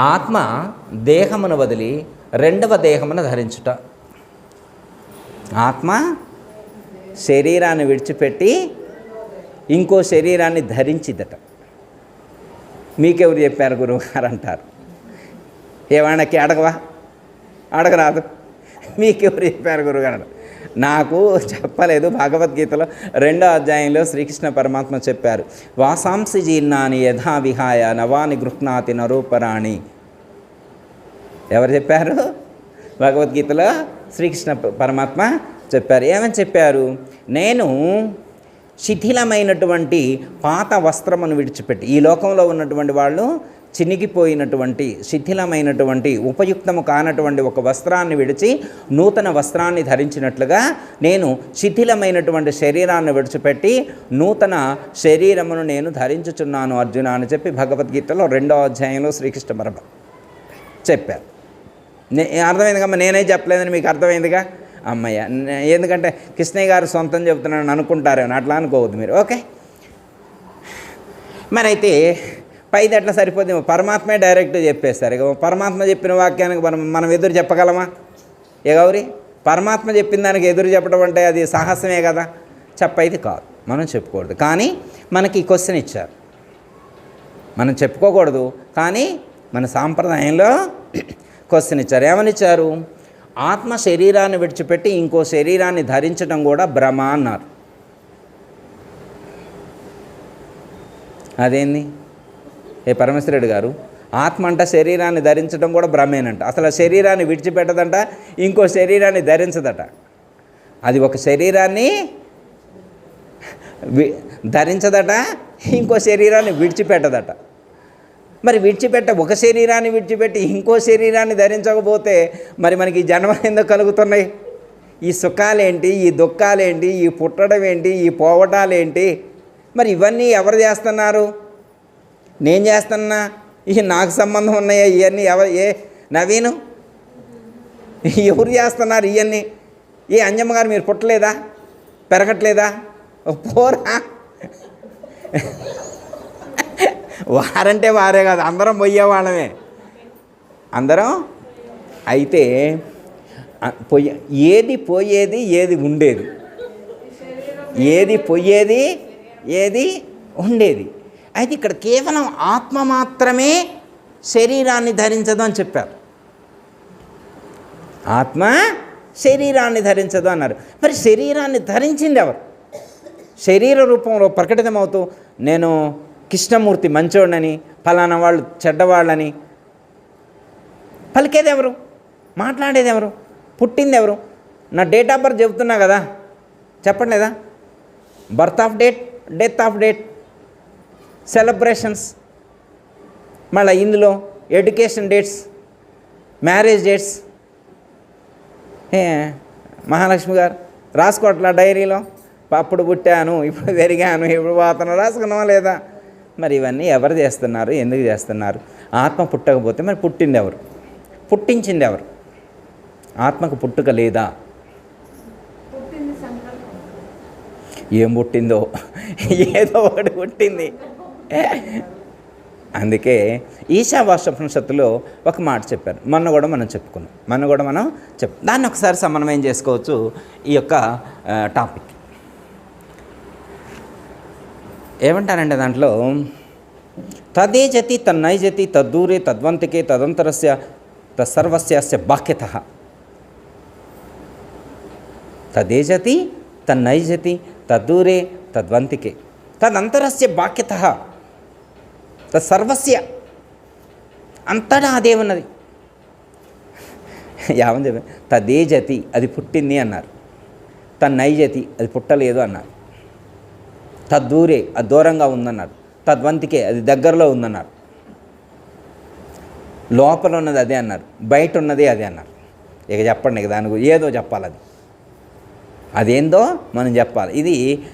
ఆత్మ దేహమును వదిలి రెండవ దేహమును ధరించుట. ఆత్మ శరీరాన్ని విడిచిపెట్టి ఇంకో శరీరాన్ని ధరించిదట. మీకెవరు చెప్పారు గురువుగారు అంటారు ఏమైనా అడగవా అడగరాదు. మీకెవరు చెప్పారు గురువుగారు? నాకు చెప్పలేదు భగవద్గీతలో రెండో అధ్యాయంలో శ్రీకృష్ణ పరమాత్మ చెప్పారు వాసాంసి జీర్ణాని యథా విహాయ నవాని గృహ్ణాతి నరూపరాణి. ఎవరు చెప్పారు? భగవద్గీతలో శ్రీకృష్ణ పరమాత్మ చెప్పారు. ఏమని చెప్పారు? నేను శిథిలమైనటువంటి పాత వస్త్రమును విడిచిపెట్టి ఈ లోకంలో ఉన్నటువంటి వాళ్ళు చినిగిపోయినటువంటి శిథిలమైనటువంటి ఉపయుక్తము కానటువంటి ఒక వస్త్రాన్ని విడిచి నూతన వస్త్రాన్ని ధరించినట్లుగా నేను శిథిలమైనటువంటి శరీరాన్ని విడిచిపెట్టి నూతన శరీరమును నేను ధరించుచున్నాను అర్జున అని చెప్పి భగవద్గీతలో రెండో అధ్యాయంలో శ్రీకృష్ణ పరమ చెప్పారు. నే అర్థమైంది నేనే చెప్పలేదని మీకు అర్థమైందిగా? అమ్మయ్య ఎందుకంటే కృష్ణయ్య గారు సొంతం చెప్తున్నాను అనుకుంటారేమో అట్లా అనుకోవద్దు మీరు. ఓకే? మరి అయితే పైది ఎట్లా సరిపోద్ది. పరమాత్మే డైరెక్ట్ చెప్పేస్తారు. ఇక పరమాత్మ చెప్పిన వాక్యానికి మనం మనం ఎదురు చెప్పగలమా? ఏ గౌరీ? పరమాత్మ చెప్పిన దానికి ఎదురు చెప్పడం అంటే అది సాహసమే కదా? చెప్పైది కాదు. మనం చెప్పుకూడదు కానీ మనకి ఈ క్వశ్చన్ ఇచ్చారు. మనం చెప్పుకోకూడదు. కానీ మన సాంప్రదాయంలో క్వశ్చన్ ఇచ్చారు. ఏమని ఇచ్చారు? ఆత్మ శరీరాన్ని విడిచిపెట్టి ఇంకో శరీరాన్ని ధరించడం కూడా భ్రమ అన్నారు. అదేంది? ఏ పరమేశ్వరుడు గారు ఆత్మ అంట శరీరాన్ని ధరించడం కూడా భ్రమేనంట. అసలు ఆ శరీరాన్ని విడిచిపెట్టదంట ఇంకో శరీరాన్ని ధరించదట. అది ఒక శరీరాన్ని వి- ధరించదట ఇంకో శరీరాన్ని విడిచిపెట్టదట. మరి విడిచిపెట్ట ఒక శరీరాన్ని విడిచిపెట్టి ఇంకో శరీరాన్ని ధరించకపోతే మరి మనకి ఈ జన్మలు ఎందుకు కలుగుతున్నాయి? ఈ సుఖాలేంటి ఈ దుఃఖాలేంటి ఈ పుట్టడం ఏంటి ఈ పోవటాలేంటి? మరి ఇవన్నీ ఎవరు చేస్తున్నారు? నేను చేస్తున్నా? ఇవి నాకు సంబంధం ఉన్నాయా? ఇవన్నీ ఎవరు? ఏ నవీను? ఎవరు చేస్తున్నారు ఇవన్నీ ఏ అంజమ్మ గారు మీరు పుట్టలేదా? పెరగట్లేదా? పోరా. వారంటే వారే కాదు అందరం పోయేవాళ్ళమే. అందరం? అయితే అ- పోయే ఏది పోయేది ఏది ఉండేది? ఏది పోయేది ఏది ఉండేది? అయితే ఇక్కడ కేవలం ఆత్మ మాత్రమే శరీరాన్ని ధరించదు అని చెప్పారు. ఆత్మ శరీరాన్ని ధరించదు అన్నారు. మరి శరీరాన్ని ధరించింది ఎవరు? శరీర రూపంలో ప్రకటితమవుతూ నేను కృష్ణమూర్తి మంచోడని ఫలానా వాళ్ళు చెడ్డవాళ్ళని పలికేది ఎవరు? మాట్లాడేది ఎవరు? పుట్టింది ఎవరు? నా డేట్ ఆఫ్ బర్త్ చెబుతున్నా కదా. చెప్పండి లేదా birth of date death of date. Celebrations మళ్ళీ ఇందులో education dates marriage dates. Mahalakshmi garu రాసుకోవట్లా డైరీలో? అప్పుడు పుట్టాను ఇప్పుడు పెరిగాను ఇప్పుడు పోతాను రాసుకున్నావా లేదా? మరి ఇవన్నీ ఎవరు చేస్తున్నారు ఎందుకు చేస్తున్నారు? ఆత్మ పుట్టకపోతే మరి పుట్టింది ఎవరు? పుట్టించింది ఎవరు? ఆత్మకు పుట్టుక లేదా? ఏం పుట్టిందో? ఏదో ఒకటి పుట్టింది. అందుకే ఈశావాసోపనిషత్తులో ఒక మాట చెప్పారు. మొన్న కూడా మనం చెప్పుకున్నాం. మొన్న కూడా మనం చెప్ దాన్ని ఒకసారి సమన్వయం చేసుకోవచ్చు ఈ యొక్క టాపిక్. ఏమంటారంటే దాంట్లో తదే జతి తన్నైజతి తద్దూరే తద్వంతికే తదంతరస్య తత్సర్వస్య బాక్యత తదేజతి తన్నైజతి తద్దూరే తద్వంతికే. తదంతరస్య బాక్యత సర్వస్య. అంతటా అదే ఉన్నది. యావని చెప్పి తదేజతి అది పుట్టింది అన్నారు. తన్నైజతి అది పుట్టలేదు అన్నారు. తద్దూరే అది దూరంగా ఉందన్నారు. తద్వంతికే అది దగ్గరలో ఉందన్నారు. లోపల ఉన్నది అదే అన్నారు. బయట ఉన్నది అదే అన్నారు. ఇక చెప్పండి ఇక దాని గురించి ఏదో చెప్పాలి అది అదేందో మనం చెప్పాలి. ఇది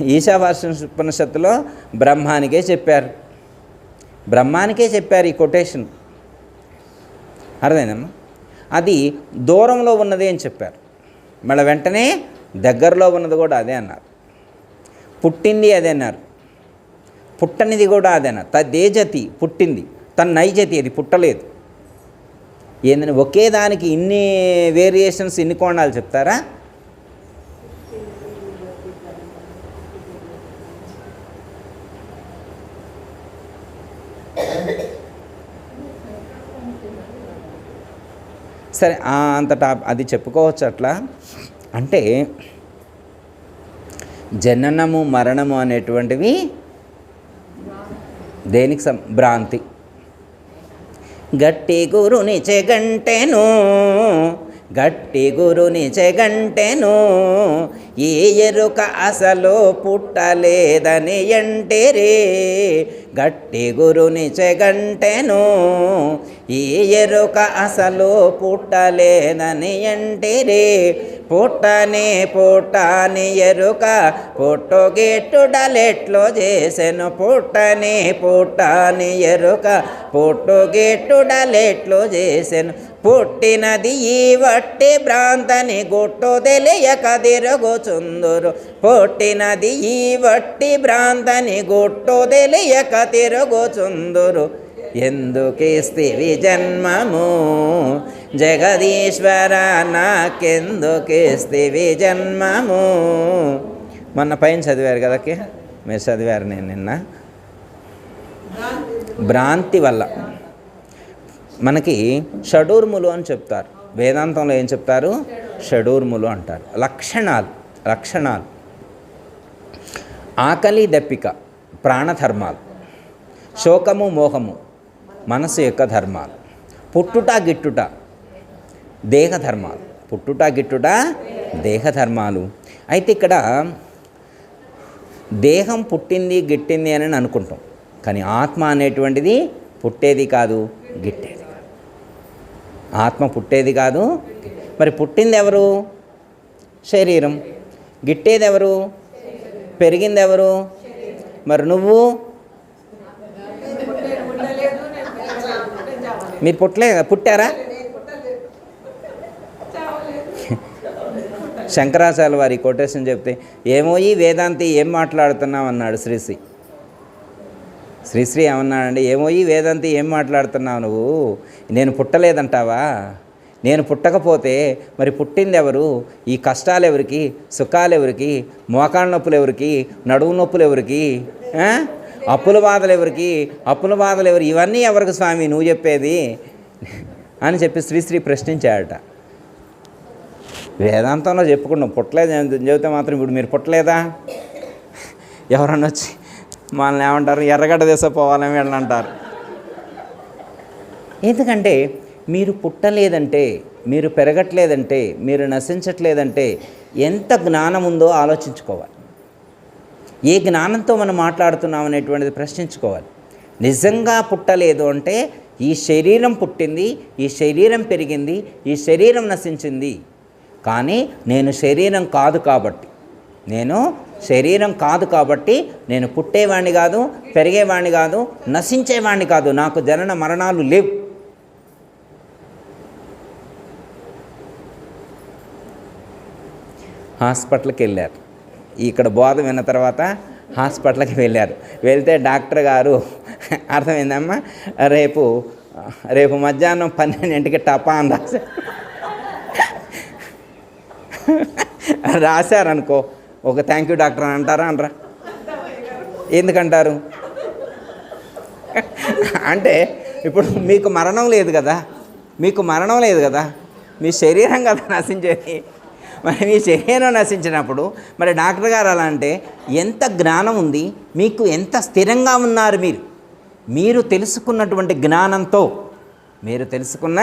ఈశావాస ఉపనిషత్తులో బ్రహ్మానికే చెప్పారు. బ్రహ్మానికే చెప్పారు ఈ కొటేషన్. అర్థమైందమ్మా అది దూరంలో ఉన్నది అని చెప్పారు. మళ్ళీ వెంటనే దగ్గరలో ఉన్నది కూడా అదే అన్నారు. పుట్టింది అదే అన్నారు. పుట్టనిది కూడా అదే అన్నారు. తదేజతి పుట్టింది. తన నైజతి అది పుట్టలేదు. ఏందని ఒకే దానికి ఇన్ని వేరియేషన్స్ ఇన్ని కోణాలు చెప్తారా? సరే అంత టాప్ అది చెప్పుకోవచ్చు అట్లా. అంటే జననము మరణము అనేటువంటివి దేనికి సం భ్రాంతి. గట్టి గురుని చెగంటెను గట్టి గురుని చెగంటెను ఈ ఎరుక అసలు పుట్టలేదని ఎంటిరే. గట్టి గురుని చెగంటెను ఈ ఎరుక అసలు పుట్టలేదని ఎంటిరే. పుట్టని పుట్టని ఎరుక పుట్టుగిట్టుడలెట్లో చేసెను. పుట్టని పుట్టని ఎరుక పుట్టుగిట్టుడలెట్లో చేసెను. పుట్టినది ఈ వట్టి భ్రాంతని గుట్టు తెలియక తిరుగుచుందురు పుట్టినది ఈ వట్టి భ్రాంతని గుట్టు తెలియక తిరుగుచుందురు ఎందుకిస్తివి జన్మము? జగదీశ్వర నాకెందుకిస్తివి జన్మము? మొన్న పైన చదివారు కదకి మీరు చదివారు నేను నిన్న. భ్రాంతి వల్ల. మనకి షడూర్ములు అని చెప్తారు. వేదాంతంలో ఏం చెప్తారు? షడూర్ములు అంటారు. లక్షణాలు లక్షణాలు. ఆకలి దప్పిక ప్రాణధర్మాలు. శోకము మోహము మనసు యొక్క ధర్మాలు. పుట్టుట గిట్టుట దేహ ధర్మాలు పుట్టుట గిట్టుట దేహ ధర్మాలు అయితే ఇక్కడ దేహం పుట్టింది గిట్టింది అని అనుకుంటాం. కానీ ఆత్మ అనేటువంటిది పుట్టేది కాదు గిట్టేది. ఆత్మ పుట్టేది కాదు. మరి పుట్టింది ఎవరు శరీరం. గిట్టేది ఎవరు పెరిగింది ఎవరు మరి నువ్వు? మీరు పుట్టలే పుట్టారా? శంకరాచార్య వారి కొటేషన్ చెప్తే ఏమో ఈ వేదాంతి ఏం మాట్లాడుతున్నావు అన్నాడు శ్రీశ్రీ. శ్రీశ్రీ ఏమన్నాడండి ఏమో ఈ వేదాంతి ఏం మాట్లాడుతున్నావు నువ్వు? నేను పుట్టలేదంటావా? నేను పుట్టకపోతే మరి పుట్టింది ఎవరు ఈ కష్టాలు ఎవరికి సుఖాలు ఎవరికి మోకాళ్ళ నొప్పులు ఎవరికి నడువు నొప్పులు ఎవరికి అప్పుల బాధలు ఎవరికి అప్పుల బాధలు ఎవరు ఇవన్నీ ఎవరికి స్వామి? నువ్వు చెప్పేది? అని చెప్పి శ్రీశ్రీ ప్రశ్నించాడట. వేదాంతంలో చెప్పుకున్నాం పుట్టలేదు చెబితే మాత్రం ఇప్పుడు మీరు పుట్టలేదా? ఎవరన్నా వచ్చి మనల్ని ఏమంటారు? ఎర్రగడ్డ తీసుకుపోవాలని వీళ్ళని అంటారు. ఎందుకంటే మీరు పుట్టలేదంటే మీరు పెరగట్లేదంటే మీరు నశించట్లేదంటే ఎంత జ్ఞానం ఉందో ఆలోచించుకోవాలి. ఏ జ్ఞానంతో మనం మాట్లాడుతున్నాం అనేటువంటిది ప్రశ్నించుకోవాలి. నిజంగా పుట్టలేదు అంటే ఈ శరీరం పుట్టింది ఈ శరీరం పెరిగింది ఈ శరీరం నశించింది. కానీ నేను శరీరం కాదు కాబట్టి నేను శరీరం కాదు కాబట్టి నేను పుట్టేవాణ్ణి కాదు పెరిగేవాణ్ణి కాదు నశించేవాణ్ణి కాదు. నాకు జనన మరణాలు లేవు. హాస్పిటల్కి వెళ్ళారు. ఇక్కడ బోధ విన్న తర్వాత హాస్పిటల్కి వెళ్ళారు. వెళ్తే డాక్టర్ గారు అర్థమైందమ్మా? రేపు రేపు మధ్యాహ్నం పన్నెండింటికి టపా అని రాశారు. రాశారనుకో ఒక థ్యాంక్ యూ డాక్టర్ అని అంటారా అనరా? ఎందుకంటారు? అంటే ఇప్పుడు మీకు మరణం లేదు కదా? మీకు మరణం లేదు కదా? మీ శరీరం కదా నశించేది? మరి మీ శరీరం నశించినప్పుడు మరి డాక్టర్ గారు అలా అంటే ఎంత జ్ఞానం ఉంది? మీకు ఎంత స్థిరంగా ఉన్నారు మీరు? మీరు తెలుసుకున్నటువంటి జ్ఞానంతో మీరు తెలుసుకున్న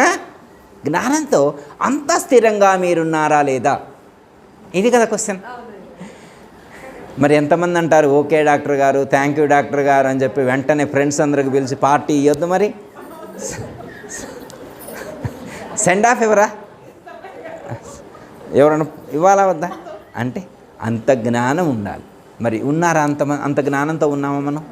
జ్ఞానంతో అంత స్థిరంగా మీరున్నారా లేదా? ఇది కదా క్వశ్చన్ మరి ఎంతమంది అంటారు? Okay doctor garu thank you doctor garu అని చెప్పి వెంటనే ఫ్రెండ్స్ అందరికి పిలిచి పార్టీ ఇవ్వద్దు మరి. సెండ్ ఆఫ్ ఎవరా? ఎవరన్నా ఇవ్వాలా వద్దా? అంటే అంత జ్ఞానం ఉండాలి. మరి ఉన్నారా అంత అంత జ్ఞానంతో ఉన్నామా మనం?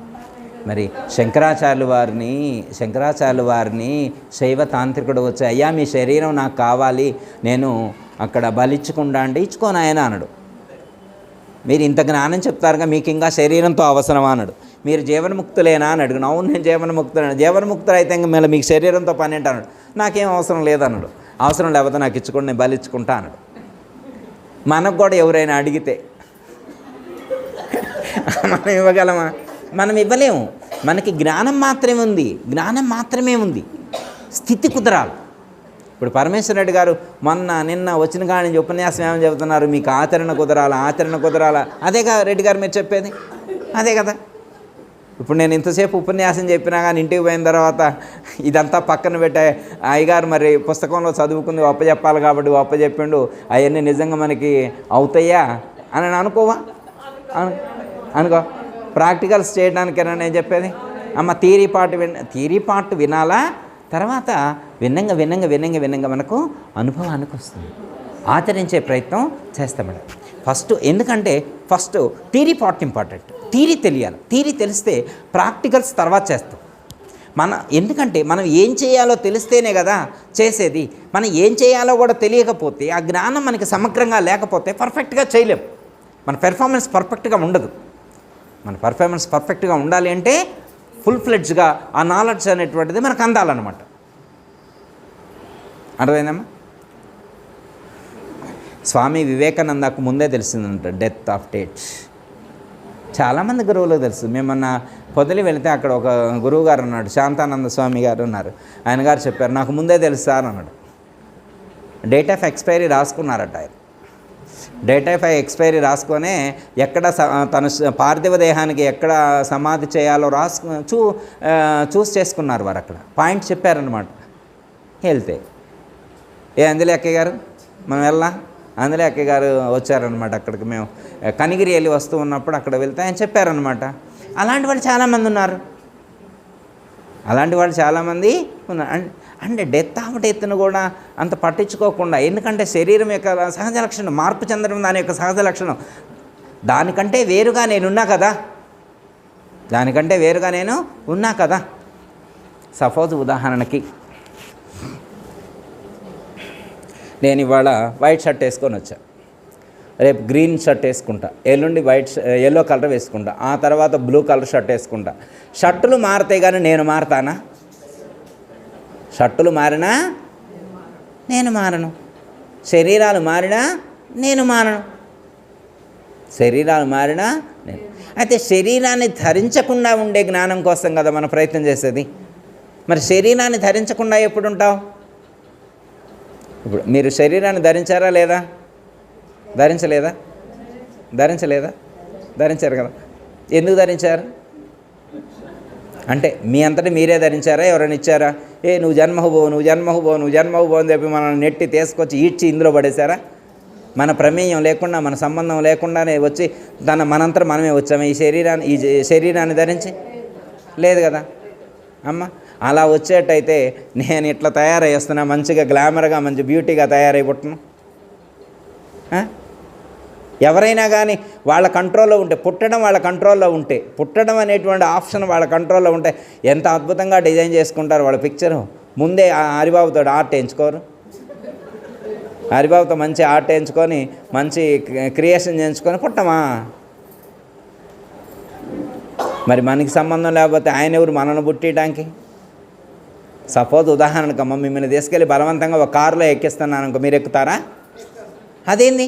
మరి శంకరాచార్యులు వారిని శంకరాచార్యులు వారిని శైవ తాంత్రికుడు వచ్చి అయ్యా మీ శరీరం నాకు కావాలి. నేను అక్కడ బలిచ్చుకుండా అంటే ఇచ్చుకోను ఆయన అనడు. మీరు ఇంత జ్ఞానం చెప్తారుగా మీకు ఇంకా శరీరంతో అవసరమా అన్నాడు. మీరు జీవన్ముక్తులేనా అని అడిగిన అవును నేను జీవన్ముక్తులేను జీవన్ముక్తులు అయితే ఇంకా మళ్ళీ మీకు శరీరంతో పని ఏంటి అన్నాడు. నాకేం అవసరం లేదన్నాడు అవసరం లేకపోతే నాకు ఇచ్చుకోండి నేను బలిచ్చుకుంటా అన్నాడు. మనకు కూడా ఎవరైనా అడిగితే మనం ఇవ్వగలమా? మనం ఇవ్వలేము. మనకి జ్ఞానం మాత్రమే ఉంది. జ్ఞానం మాత్రమే ఉంది. స్థితి కుదరాలి. ఇప్పుడు పరమేశ్వర రెడ్డి గారు మొన్న నిన్న వచ్చిన కాడి నుంచి ఉపన్యాసం ఏమని చెబుతున్నారు? మీకు ఆచరణ కుదరాలా ఆచరణ కుదరాలా? కదా రెడ్డి గారు మీరు చెప్పేది. అదే కదా. ఇప్పుడు నేను ఇంతసేపు ఉపన్యాసం చెప్పినా కానీ ఇంటికి పోయిన తర్వాత ఇదంతా పక్కన పెట్టే అయ్యగారు మరి పుస్తకంలో చదువుకుంది అప్పచెప్పాలి కాబట్టి అప్పచెప్పిండు అవన్నీ నిజంగా మనకి అవుతాయా? అని నేను అనుకోవా? అనుకో. ప్రాక్టికల్స్ చేయడానికేనా నేను చెప్పేది? అమ్మ థీరీ పార్ట్ విన థీరీ పార్ట్ వినాలా? తర్వాత విన్నంగా విన్నంగా విన్నంగా విన్నంగా మనకు అనుభవానికి వస్తుంది. ఆచరించే ప్రయత్నం చేస్తాం మేడం ఫస్ట్ ఎందుకంటే first theory part important. Theory తెలియాలి. థీరీ తెలిస్తే ప్రాక్టికల్స్ తర్వాత చేస్తాం. మన ఎందుకంటే మనం ఏం చేయాలో తెలిస్తేనే కదా చేసేది. మనం ఏం చేయాలో కూడా తెలియకపోతే ఆ జ్ఞానం మనకి సమగ్రంగా లేకపోతే పర్ఫెక్ట్గా చేయలేం. మన పెర్ఫార్మెన్స్ పర్ఫెక్ట్గా ఉండదు. మన పర్ఫార్మెన్స్ పర్ఫెక్ట్గా ఉండాలి అంటే ఫుల్ ఫ్లెడ్జ్గా ఆ నాలెడ్జ్ అనేటువంటిది మనకు అందాలన్నమాట. అర్థమైందమ్మా? స్వామి వివేకానందకు ముందే తెలిసిందంట డెత్ ఆఫ్ డేట్ చాలామంది గురువులకు తెలుసు. మేమన్న పొదిలి వెళితే అక్కడ ఒక గురువు గారు ఉన్నాడు శాంతానంద స్వామి గారు ఉన్నారు. ఆయన గారు చెప్పారు నాకు ముందే తెలుసు సార్ అన్నాడు. డేట్ ఆఫ్ ఎక్స్పైరీ రాసుకున్నారట ఆయన. డేట్ ఆఫ్ ఎక్స్పైరీ రాసుకొనే ఎక్కడ స- తన పార్థివ దేహానికి ఎక్కడ సమాధి చేయాలో రాసుకు చూ చూస్ చేసుకున్నారు వారు అక్కడ. పాయింట్ చెప్పారనమాట వెళ్తే ఏ అంజలి అక్కయ్య గారు? మనం వెళ్ళా అంజలి అక్కయ్య గారు వచ్చారనమాట అక్కడికి మేము. కనిగిరి వెళ్ళి వస్తూ ఉన్నప్పుడు అక్కడ వెళ్తే ఆయన చెప్పారనమాట అలాంటి వాళ్ళు చాలామంది ఉన్నారు. అలాంటి వాళ్ళు చాలామంది ఉన్నారు. అంటే డెత్ ఆఫ్ డెత్ను కూడా అంత పట్టించుకోకుండా ఎందుకంటే శరీరం యొక్క సహజ లక్షణం మార్పు చెందడం దాని యొక్క సహజ లక్షణం. దానికంటే వేరుగా నేనున్నా కదా. దానికంటే వేరుగా నేను ఉన్నా కదా. సపోజ్ ఉదాహరణకి నేను ఇవాళ వైట్ షర్ట్ వేసుకొని వచ్చా. రేపు గ్రీన్ షర్ట్ వేసుకుంటా. ఎల్లుండి వైట్ ఎల్లో కలర్ వేసుకుంటా. ఆ తర్వాత బ్లూ కలర్ షర్ట్ వేసుకుంటా. షర్టులు మారితే కానీ నేను మారతానా? షర్టులు మారినా? నేను మారను. శరీరాలు మారినా? నేను మారను. శరీరాలు మారినా? నేను. అయితే శరీరాన్ని ధరించకుండా ఉండే జ్ఞానం కోసం కదా మనం ప్రయత్నం చేసేది. మరి శరీరాన్ని ధరించకుండా ఎప్పుడు ఉంటావు? ఇప్పుడు మీరు శరీరాన్ని ధరించారా లేదా? ధరించలేదా? ధరించలేదా? ధరించారు కదా. ఎందుకు ధరించారు? అంటే మీ అంతటి మీరే ధరించారా? ఎవరైనా ఇచ్చారా? ఏ నువ్వు జన్మహుబో నువ్వు జన్మహుబో నువ్వు జన్మహుబో అని చెప్పి మనల్ని నెట్టి తీసుకొచ్చి ఈడ్చి ఇందులో పడేశారా? మన ప్రమేయం లేకుండా మన సంబంధం లేకుండానే వచ్చి తన మనంతరం మనమే వచ్చాము? ఈ శరీరాన్ని ఈ శరీరాన్ని ధరించి? లేదు కదా. అమ్మ అలా వచ్చేటైతే నేను ఇట్లా తయారై వస్తున్నా మంచిగా గ్లామర్గా మంచి బ్యూటీగా తయారై పుట్టను ఎవరైనా కానీ వాళ్ళ కంట్రోల్లో ఉంటే పుట్టడం వాళ్ళ కంట్రోల్లో ఉంటే పుట్టడం అనేటువంటి ఆప్షన్ వాళ్ళ కంట్రోల్లో ఉంటే ఎంత అద్భుతంగా డిజైన్ చేసుకుంటారు వాళ్ళ పిక్చరు. ముందే ఆ హరిబాబుతో ఆర్ట్ ఎంచుకోరు హరిబాబుతో మంచి ఆర్ట్ ఎంచుకొని మంచి క్రియేషన్ చేయించుకొని పుట్టమా? మరి మనకి సంబంధం లేకపోతే ఆయన ఎవరు మనల్ని పుట్టేయడానికి సపోజ్ ఉదాహరణకమ్మ మిమ్మల్ని తీసుకెళ్ళి బలవంతంగా ఒక కారులో ఎక్కిస్తున్నాను అనుకో మీరు ఎక్కుతారా? అదేంది?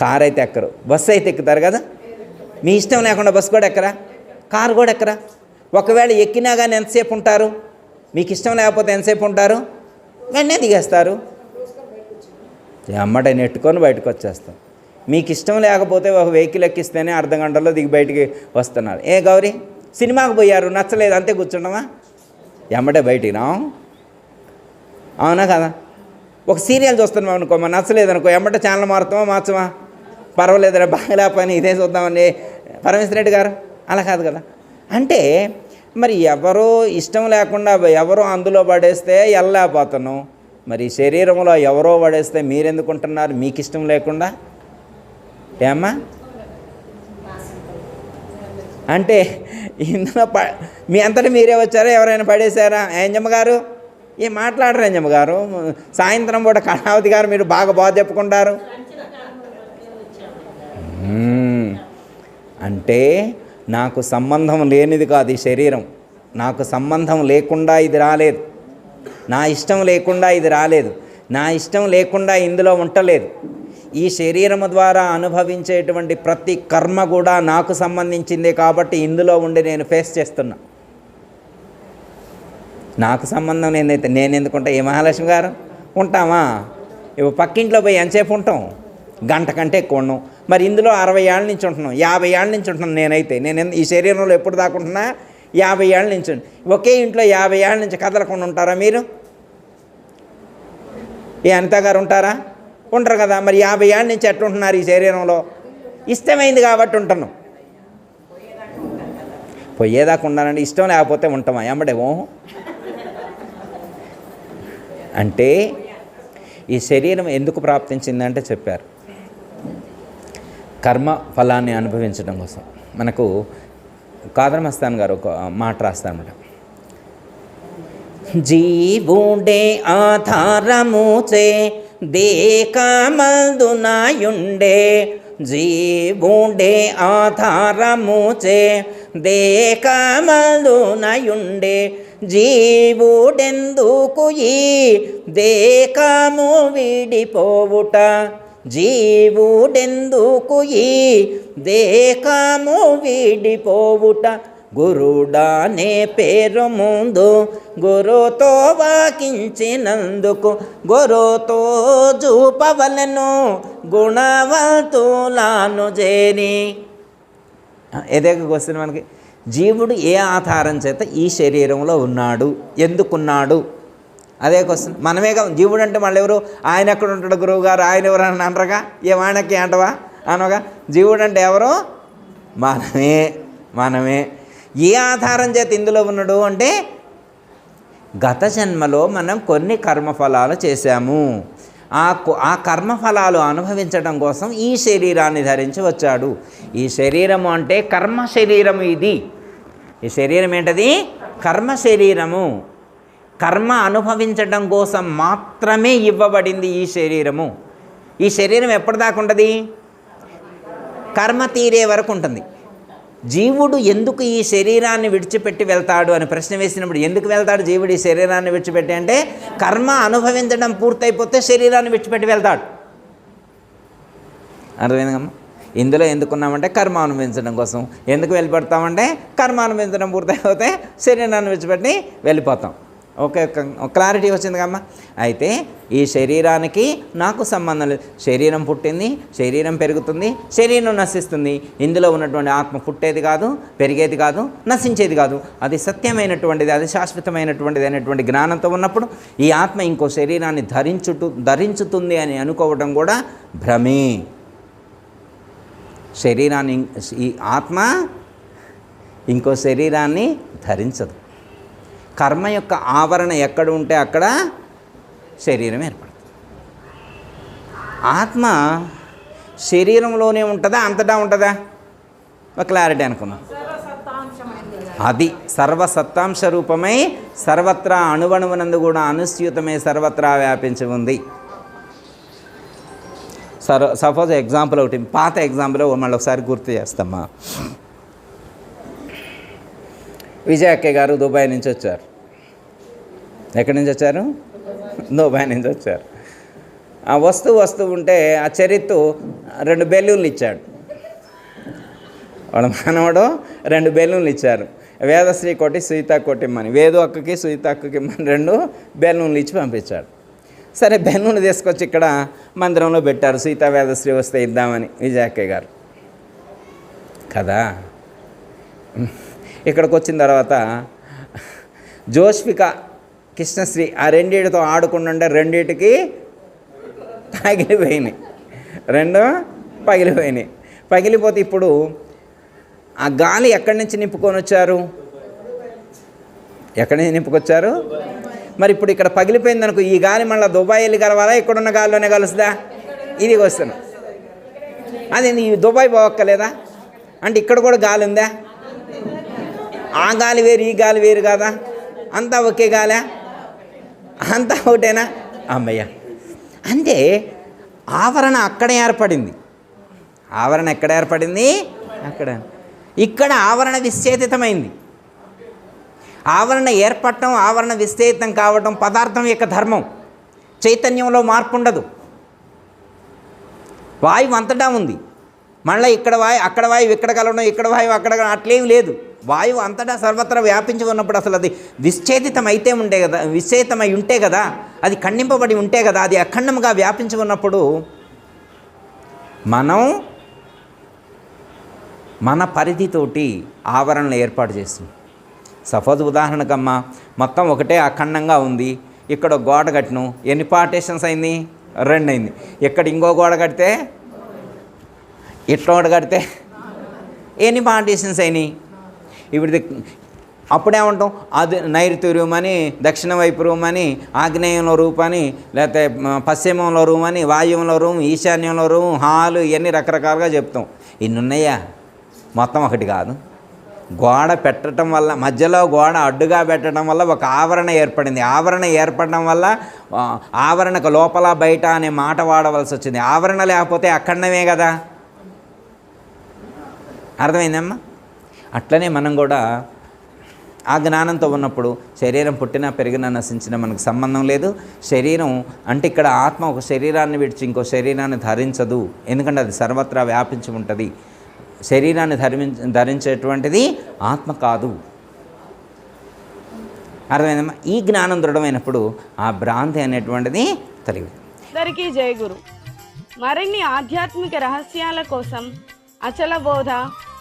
కార్ అయితే ఎక్కరు. బస్సు అయితే ఎక్కుతారు కదా? మీ ఇష్టం లేకుండా బస్సు కూడా ఎక్కరా? కారు కూడా ఎక్కరా? ఒకవేళ ఎక్కినా కానీ ఎంతసేపు ఉంటారు? మీకు ఇష్టం లేకపోతే ఎంతసేపు ఉంటారు? వెంటనే దిగేస్తారు. అమ్మట నెట్టుకొని బయటకు వచ్చేస్తాం. మీకు ఇష్టం లేకపోతే ఒక వెహికల్ ఎక్కిస్తేనే అర్ధ గంటలో దిగి బయటికి వస్తున్నారు. ఏ గౌరీ సినిమాకి పోయారు? నచ్చలేదు. అంతే కూర్చుండమా ఎమ్మటే బయటికి రా. అవునా కదా? ఒక సీరియల్ చూస్తున్నాం అనుకో మరి నచ్చలేదు అనుకో ఛానల్ మారుతామా మార్చమా పర్వాలేదురా బాగా పని ఇదే చూద్దామని. పరమేశ్వర రెడ్డి గారు అలా కాదు కదా? అంటే మరి ఎవరో ఇష్టం లేకుండా ఎవరో అందులో పడేస్తే వెళ్ళలేకపోతాను మరి శరీరంలో ఎవరో పడేస్తే మీరెందుకుంటున్నారు? మీకు ఇష్టం లేకుండా? ఏమ్మా? అంటే ఇందులో ప మీ అంతటి మీరే వచ్చారా? ఎవరైనా పడేశారా? ఏంజమ్మ గారు? ఏం మాట్లాడరు ఏంజమ్మ గారు? సాయంత్రం పూట కళావతి గారు మీరు బాగా బాధ చెప్పుకుంటారు. అంటే నాకు సంబంధం లేనిది కాదు ఈ శరీరం. నాకు సంబంధం లేకుండా ఇది రాలేదు. నా ఇష్టం లేకుండా ఇది రాలేదు. నా ఇష్టం లేకుండా ఇందులో ఉండలేదు ఈ శరీరము ద్వారా అనుభవించేటువంటి ప్రతి కర్మ కూడా నాకు సంబంధించిందే కాబట్టి ఇందులో ఉండి నేను ఫేస్ చేస్తున్నా. నాకు సంబంధం నేనైతే నేను ఎందుకుంటా? ఏ మహాలక్ష్మి గారు? ఉంటామా? ఇప్పుడు పక్కింట్లో పోయి ఎంతసేపు ఉంటాం? గంట కంటే ఎక్కువ ఉన్నాం మరి ఇందులో అరవై ఏళ్ళ నుంచి ఉంటున్నాం. యాభై ఏళ్ళ నుంచి ఉంటున్నాను నేనైతే. నేను ఎందు- ఈ శరీరంలో ఎప్పుడు దాకుంటున్నా యాభై ఏళ్ళ నుంచి ఒకే ఇంట్లో యాభై ఏళ్ళ నుంచి కదలకుండా ఉంటారా మీరు? ఏ అనిత గారు ఉంటారా? ఉంటారు కదా మరి యాభై ఏళ్ళ నుంచి ఎట్లుంటున్నారు ఈ శరీరంలో? ఇష్టమైంది కాబట్టి ఉంటున్నాం. పోయేదాకా ఉండాలంటే ఇష్టం లేకపోతే ఉంటామా? ఎమ్మడే అంటే ఈ శరీరం ఎందుకు ప్రాప్తించిందంటే చెప్పారు. కర్మ ఫలాన్ని అనుభవించడం కోసం. మనకు కాదరమస్తాన్ గారు ఒక మాట రాస్తారన్నమాట. జీవుడే ఆధారముచే దేకామల్దునాయుండే జీవుండే ఆధారముచే. దేకమల్దునయుండే జీవుడెందుకు ఈ దేకాము విడిపోవుట? జీవుడెందుకు ఈ దేకాము విడిపోవుట? గురుడానే పేరు ముందు గురుతో వాకించినందుకు గురుతో చూపవలను గుణవంతులాను చేరి ఏదే క్వశ్చన్ మనకి? జీవుడు ఏ ఆధారం చేత ఈ శరీరంలో ఉన్నాడు? ఎందుకున్నాడు? అదే క్వశ్చన్ మనమే జీవుడు అంటే మళ్ళీ ఎవరు ఆయన ఎక్కడ ఉంటాడు గురువు గారు ఆయన ఎవరు అని అనరుగా? ఏ వాణకి అంటవా? అనగా జీవుడు అంటే ఎవరు? మనమే మనమే. ఏ ఆధారం చేత ఇందులో ఉన్నాడు అంటే గత జన్మలో మనం కొన్ని కర్మఫలాలు చేశాము. ఆ ఆ కర్మఫలాలు అనుభవించడం కోసం ఈ శరీరాన్ని ధరించి వచ్చాడు. ఈ శరీరము అంటే కర్మ శరీరము ఇది. ఈ శరీరం ఏంటది? కర్మ శరీరము. కర్మ అనుభవించడం కోసం మాత్రమే ఇవ్వబడింది ఈ శరీరము. ఈ శరీరం ఎప్పటిదాకా ఉంటుంది? కర్మ తీరే వరకు ఉంటుంది. జీవుడు ఎందుకు ఈ శరీరాన్ని విడిచిపెట్టి వెళ్తాడు అని ప్రశ్న వేసినప్పుడు ఎందుకు వెళ్తాడు జీవుడు ఈ శరీరాన్ని విడిచిపెట్టి అంటే కర్మ అనుభవించడం పూర్తయిపోతే శరీరాన్ని విడిచిపెట్టి వెళ్తాడు. అర్థమైందమ్మా ఇందులో ఎందుకున్నామంటే కర్మ అనుభవించడం కోసం. ఎందుకు వెళ్ళిపడతామంటే కర్మ అనుభవించడం పూర్తయిపోతే శరీరాన్ని విడిచిపెట్టి వెళ్ళిపోతాం. ఓకే క్లారిటీ వచ్చింది కమ్మా అయితే ఈ శరీరానికి నాకు సంబంధం లేదు. శరీరం పుట్టింది శరీరం పెరుగుతుంది శరీరం నశిస్తుంది. ఇందులో ఉన్నటువంటి ఆత్మ పుట్టేది కాదు పెరిగేది కాదు నశించేది కాదు. అది సత్యమైనటువంటిది అది శాశ్వతమైనటువంటిది అనేటువంటి జ్ఞానంతో ఉన్నప్పుడు ఈ ఆత్మ ఇంకో శరీరాన్ని ధరించుటు ధరించుతుంది అని అనుకోవడం కూడా భ్రమే. శరీరాన్ని ఈ ఆత్మ ఇంకో శరీరాన్ని ధరించదు. కర్మ యొక్క ఆవరణ ఎక్కడ ఉంటే అక్కడ శరీరం ఏర్పడుతుంది. ఆత్మ శరీరంలోనే ఉంటుందా? అంతటా ఉంటుందా? ఒక క్లారిటీ అనుకున్నాం అది సర్వసత్తాంశ రూపమై సర్వత్రా అణువణువునందు కూడా అనుస్యూతమై సర్వత్రా వ్యాపించి ఉంది. సర్ సపోజ్ ఎగ్జాంపుల్ ఒకటి పాత ఎగ్జాంపుల్ మళ్ళీ ఒకసారి గుర్తు చేస్తామా? విజయ్ గారు దుబాయ్ నుంచి వచ్చారు. ఎక్కడి నుంచి వచ్చారు? దుబాయ్ నుంచి వచ్చారు. ఆ వస్తువు వస్తువు ఉంటే ఆ చరిత్తు రెండు బెలూన్లు ఇచ్చాడు. వాడు మనవాడు రెండు బెలూన్లు ఇచ్చారు. వేదశ్రీ కొట్టి సుయిత కొట్టిమ్మని వేదు అక్కకి సుయిత అక్కకి ఇమ్మని రెండు బెలూన్లు ఇచ్చి పంపించాడు. సరే బెలూన్లు తీసుకొచ్చి ఇక్కడ మందిరంలో పెట్టారు. సీతా వేదశ్రీ వస్తే ఇద్దామని విజయక్కయ్య గారు. కదా? ఇక్కడికి వచ్చిన తర్వాత జోష్విక కృష్ణశ్రీ ఆ రెండింటితో ఆడుకుంటుంటే రెండింటికి పగిలిపోయినాయి. రెండు పగిలిపోయినాయి. పగిలిపోతే ఇప్పుడు ఆ గాలి ఎక్కడి నుంచి నింపుకొని వచ్చారు? ఎక్కడి నుంచి నింపుకొచ్చారు? మరి ఇప్పుడు ఇక్కడ పగిలిపోయింది అనుకో ఈ గాలి మళ్ళీ దుబాయ్ వెళ్ళి కలవాలా? ఇక్కడున్న గాలిలోనే కలుస్తుందా? ఇది వస్తాను అది ఈ దుబాయ్ పోవక్కలేదా అంటే ఇక్కడ కూడా గాలి ఉందా? ఆ గాలి వేరు ఈ గాలి వేరు కదా? అంతా ఒకే గాలా? అంతా ఒకటేనా? అమ్మయ్య. అంటే ఆవరణ అక్కడ ఏర్పడింది. ఆవరణ ఎక్కడ ఏర్పడింది? అక్కడ. ఇక్కడ ఆవరణ విశ్చేతితమైంది ఆవరణ ఏర్పడటం ఆవరణ విస్తేతం కావటం పదార్థం యొక్క ధర్మం. చైతన్యంలో మార్పు ఉండదు వాయువు అంతటా ఉంది. మళ్ళీ ఇక్కడ వాయు అక్కడ వాయువు ఇక్కడ కలవడం ఇక్కడ వాయువు అక్కడ కలవడం అట్లేం లేదు. వాయువు అంతటా సర్వత్రా వ్యాపించి ఉన్నప్పుడు అసలు అది విశ్చేదితం అయితే కదా విశ్చేదితమై ఉంటే కదా అది ఖండింపబడి ఉంటే కదా అది అఖండముగా వ్యాపించి ఉన్నప్పుడు మనం మన పరిధితోటి ఆవరణలు ఏర్పాటు చేస్తుంది సపోజ్ ఉదాహరణకమ్మా మొత్తం ఒకటే అఖండంగా ఉంది ఇక్కడ గోడ కట్టను ఎన్ని పార్టేషన్స్ అయింది? రెండు అయింది ఇక్కడ ఇంకో గోడ కడితే ఇట్లా ఒకటి కడితే? ఎన్ని పార్టీషన్స్ అయినాయి? ఇప్పుడు అప్పుడే అప్పుడేమంటాం? అది నైరుతి రూమ్ అని దక్షిణ వైపు రూమ్ అని ఆగ్నేయంలో రూమ్ అని లేకపోతే పశ్చిమంలో రూమ్ అని వాయువ్యంలో రూమ్ ఈశాన్యంలో రూమ్ హాలు ఇవన్నీ రకరకాలుగా చెప్తాం. ఇన్ని ఉన్నాయా మొత్తం ఒకటి కాదు. గోడ పెట్టడం వల్ల మధ్యలో గోడ అడ్డుగా పెట్టడం వల్ల ఒక ఆవరణ ఏర్పడింది. ఆవరణ ఏర్పడడం వల్ల ఆవరణకు లోపల బయట అనే మాట వాడవలసి వచ్చింది ఆవరణ లేకపోతే అఖండమే కదా? అర్థమైందమ్మా? అట్లనే మనం కూడా ఆ జ్ఞానంతో ఉన్నప్పుడు శరీరం పుట్టినా పెరిగినా నశించినా మనకు సంబంధం లేదు. శరీరం అంటే ఇక్కడ ఆత్మ ఒక శరీరాన్ని విడిచి ఇంకో శరీరాన్ని ధరించదు. ఎందుకంటే అది సర్వత్రా వ్యాపించి ఉంటుంది. శరీరాన్ని ధరి ధరించేటువంటిది ఆత్మ కాదు. అర్థమైందమ్మా? ఈ జ్ఞానం దృఢమైనప్పుడు ఆ భ్రాంతి అనేటువంటిది తెలియదు అందరికీ జై గురు మరిన్ని ఆధ్యాత్మిక రహస్యాల కోసం అచల బోధ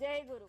జై గురు.